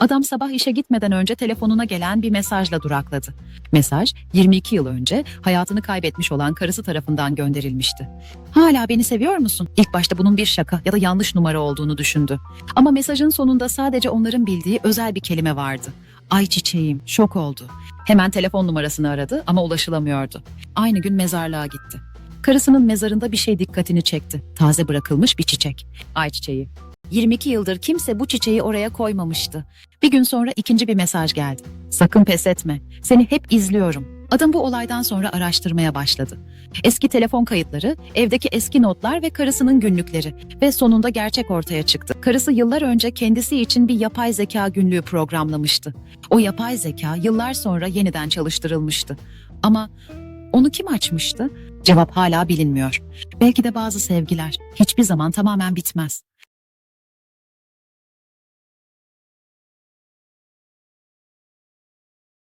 Adam sabah işe gitmeden önce telefonuna gelen bir mesajla durakladı. Mesaj 22 yıl önce hayatını kaybetmiş olan karısı tarafından gönderilmişti. Hala beni seviyor musun? İlk başta bunun bir şaka ya da yanlış numara olduğunu düşündü. Ama mesajın sonunda sadece onların bildiği özel bir kelime vardı. Ay çiçeğim, şok oldu. Hemen telefon numarasını aradı ama ulaşılamıyordu. Aynı gün mezarlığa gitti. Karısının mezarında bir şey dikkatini çekti. Taze bırakılmış bir çiçek. Ay çiçeği. 22 yıldır kimse bu çiçeği oraya koymamıştı. Bir gün sonra ikinci bir mesaj geldi. Sakın pes etme. Seni hep izliyorum. Adam bu olaydan sonra araştırmaya başladı. Eski telefon kayıtları, evdeki eski notlar ve karısının günlükleri ve sonunda gerçek ortaya çıktı. Karısı yıllar önce kendisi için bir yapay zeka günlüğü programlamıştı. O yapay zeka yıllar sonra yeniden çalıştırılmıştı. Ama onu kim açmıştı? Cevap hala bilinmiyor. Belki de bazı sevgiler hiçbir zaman tamamen bitmez.